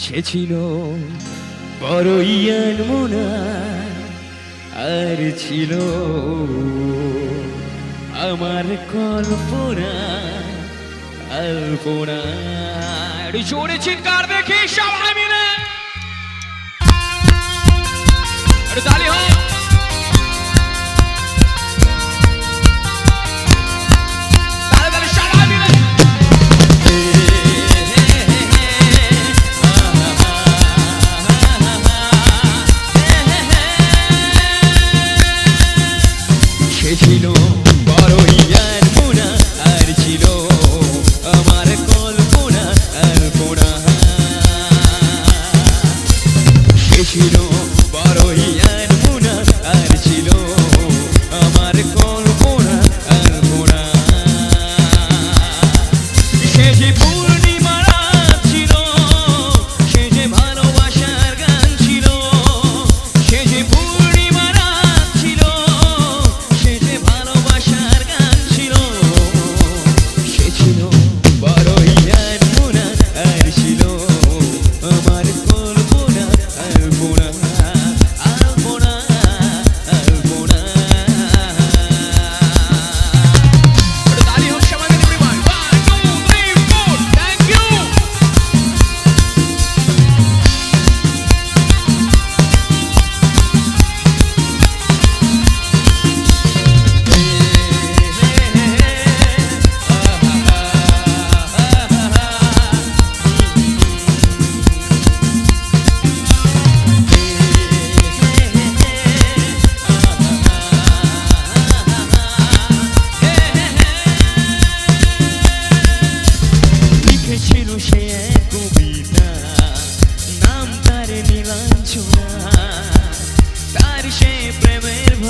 সে ছিল বড়ই মোনা আর ছিল আমার কল্পনা কল্পনা জোরে চিৎকার দেখি সবাই মিলে তালি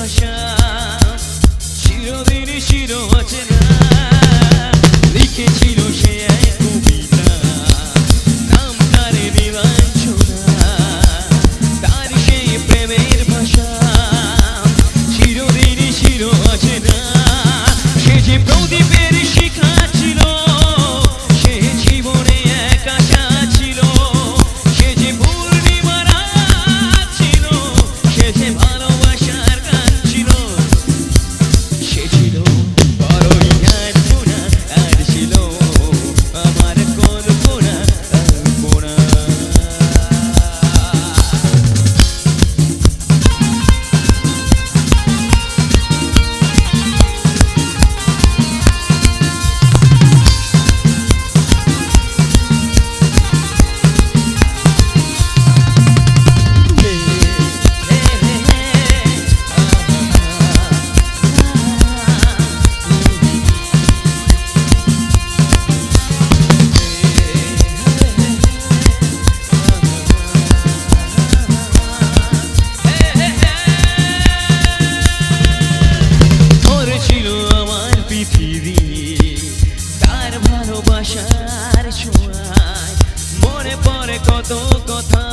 ভালোবাসা। চিরদিনই চির আছে না লিখেছিল ভালোবাসার ছোঁয়ায়। মনে পড়ে কত কথা।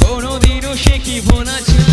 কোনোদিনও সে কি বোনা ছিল?